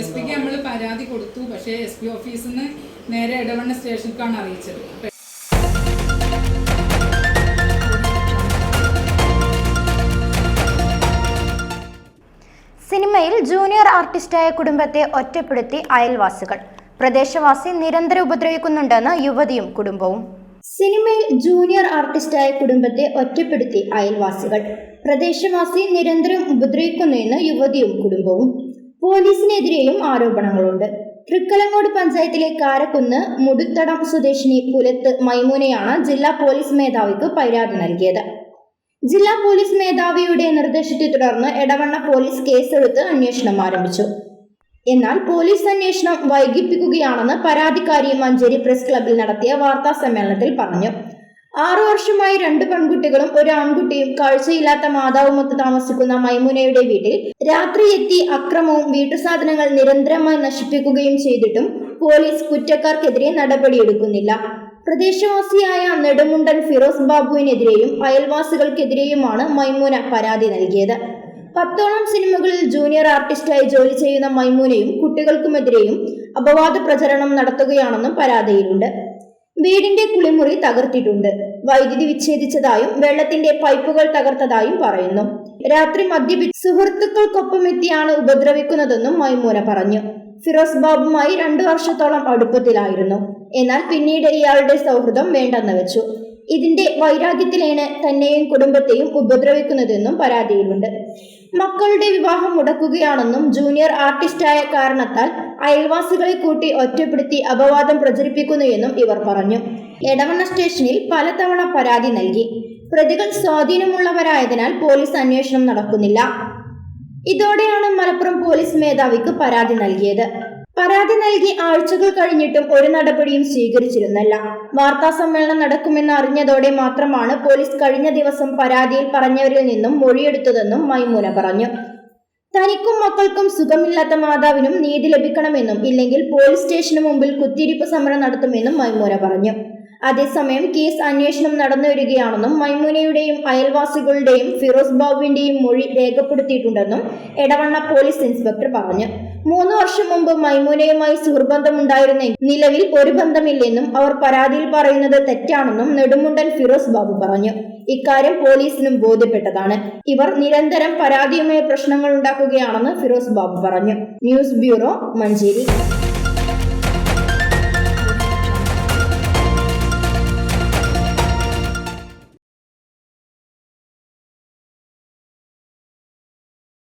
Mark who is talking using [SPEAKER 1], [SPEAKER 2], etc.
[SPEAKER 1] S പിക്ക് നമ്മൾ പരാതി കൊടുത്തു. പക്ഷേ എസ് പി ഓഫീസിൽ നിന്ന് നേരെ ഇടവണ്ണ സ്റ്റേഷനിലേക്കാണ് അറിയിച്ചത്.
[SPEAKER 2] സിനിമയിൽ ജൂനിയർ ആർട്ടിസ്റ്റായ കുടുംബത്തെ ഒറ്റപ്പെടുത്തി അയൽവാസികൾ. പ്രദേശവാസി നിരന്തരം ഉപദ്രവിക്കുന്നുണ്ടെന്ന് യുവതിയും കുടുംബവും. സിനിമയിൽ ജൂനിയർ ആർട്ടിസ്റ്റായ കുടുംബത്തെ ഒറ്റപ്പെടുത്തി അയൽവാസികൾ. പ്രദേശവാസി നിരന്തരം ഉപദ്രവിക്കുന്നുവെന്ന് യുവതിയും കുടുംബവും. പോലീസിനെതിരെയും ആരോപണങ്ങളുണ്ട്. തൃക്കലങ്ങോട് പഞ്ചായത്തിലെ കാരക്കുന്ന് മുടുത്തടം സ്വദേശിനി പുലത്ത് മൈമൂനയാണ് ജില്ലാ പോലീസ് മേധാവിക്ക് പരാതി നൽകിയത്. ജില്ലാ പോലീസ് മേധാവിയുടെ നിർദ്ദേശത്തെ തുടർന്ന് എടവണ്ണ പോലീസ് കേസെടുത്ത് അന്വേഷണം ആരംഭിച്ചു. എന്നാൽ പോലീസ് അന്വേഷണം വൈകിപ്പിക്കുകയാണെന്ന് പരാതിക്കാരി മഞ്ചേരി പ്രസ് ക്ലബിൽ നടത്തിയ വാർത്താ സമ്മേളനത്തിൽ പറഞ്ഞു. ആറു വർഷമായി രണ്ട് പെൺകുട്ടികളും ഒരു ആൺകുട്ടിയും കാഴ്ചയില്ലാത്ത മാതാവുമൊത്ത് താമസിക്കുന്ന മൈമുനയുടെ വീട്ടിൽ രാത്രി എത്തി അക്രമവും വീട്ടുസാധനങ്ങൾ നിരന്തരമായി നശിപ്പിക്കുകയും ചെയ്തിട്ടും പോലീസ് കുറ്റക്കാർക്കെതിരെ നടപടിയെടുക്കുന്നില്ല. പ്രദേശവാസിയായ നെടുമുണ്ടൻ ഫിറോസ് ബാബുവിനെതിരെയും അയൽവാസികൾക്കെതിരെയുമാണ് മൈമൂന പരാതി നൽകിയത്. പത്തോളം സിനിമകളിൽ ജൂനിയർ ആർട്ടിസ്റ്റായി ജോലി ചെയ്യുന്ന മൈമൂനയും കുട്ടികൾക്കുമെതിരെയും അപവാദ പ്രചരണം നടത്തുകയാണെന്നും പരാതിയിലുണ്ട്. വീടിന്റെ കുളിമുറി തകർത്തിട്ടുണ്ട്. വൈദ്യുതി വിച്ഛേദിച്ചതായും വെള്ളത്തിന്റെ പൈപ്പുകൾ തകർത്തതായും പറയുന്നു. രാത്രി മദ്യപിച്ച് സുഹൃത്തുക്കൾക്കൊപ്പം എത്തിയാണ് ഉപദ്രവിക്കുന്നതെന്നും മൈമൂന പറഞ്ഞു. ഫിറോസ് ബാബുമായി രണ്ടു വർഷത്തോളം അടുപ്പത്തിലായിരുന്നു. എന്നാൽ പിന്നീട് ഇയാളുടെ സൗഹൃദം വേണ്ടെന്ന് വെച്ചു. ഇതിന്റെ വൈരാഗ്യത്തിലാണ് തന്നെയും കുടുംബത്തെയും ഉപദ്രവിക്കുന്നതെന്നും പരാതിയിലുണ്ട്. മക്കളുടെ വിവാഹം മുടക്കുകയാണെന്നും ജൂനിയർ ആർട്ടിസ്റ്റായ കാരണത്താൽ അയൽവാസികളെ കൂട്ടി ഒറ്റപ്പെടുത്തി അപവാദം പ്രചരിപ്പിക്കുന്നുവെന്നും ഇവർ പറഞ്ഞു. എടവണ്ണ സ്റ്റേഷനിൽ പലതവണ പരാതി നൽകി. പ്രതികൾ സ്വാധീനമുള്ളവരായതിനാൽ പോലീസ് അന്വേഷണം നടക്കുന്നില്ല. ഇതോടെയാണ് മലപ്പുറം പോലീസ് മേധാവിക്ക് പരാതി നൽകിയത്. പരാതി നൽകി ആഴ്ചകൾ കഴിഞ്ഞിട്ടും ഒരു നടപടിയും സ്വീകരിച്ചിരുന്നില്ല. വാർത്താ സമ്മേളനം നടക്കുമെന്ന് അറിഞ്ഞതോടെ മാത്രമാണ് പോലീസ് കഴിഞ്ഞ ദിവസം പരാതിയിൽ പറഞ്ഞവരിൽ നിന്നും മൊഴിയെടുത്തതെന്നും മൈമൂന പറഞ്ഞു. തനിക്കും മക്കൾക്കും സുഖമില്ലാത്ത മാതാവിനും നീതി ലഭിക്കണമെന്നും ഇല്ലെങ്കിൽ പോലീസ് സ്റ്റേഷന് മുമ്പിൽ കുത്തിയിരിപ്പ് സമരം നടത്തുമെന്നും മൈമൂന പറഞ്ഞു. അതേസമയം കേസ് അന്വേഷണം നടന്നു വരികയാണെന്നും മൈമൂനയുടെയും അയൽവാസികളുടെയും ഫിറോസ് ബാബുവിന്റെയും മൊഴി രേഖപ്പെടുത്തിയിട്ടുണ്ടെന്നും എടവണ്ണ പോലീസ് ഇൻസ്പെക്ടർ പറഞ്ഞു. മൂന്ന് വർഷം മുമ്പ് മൈമൂനയുമായി സുഹൃബന്ധമുണ്ടായിരുന്നെങ്കിൽ നിലവിൽ ഒരു ബന്ധമില്ലെന്നും അവർ പരാതിയിൽ പറയുന്നത് തെറ്റാണെന്നും നെടുമുണ്ടൻ ഫിറോസ് ബാബു പറഞ്ഞു. ഇക്കാര്യം പോലീസിനും ബോധ്യപ്പെട്ടതാണ്. ഇവർ നിരന്തരം പരാതിയുമായി പ്രശ്നങ്ങൾ ഉണ്ടാക്കുകയാണെന്ന് ഫിറോസ് ബാബു പറഞ്ഞു. News bureau Manjeri.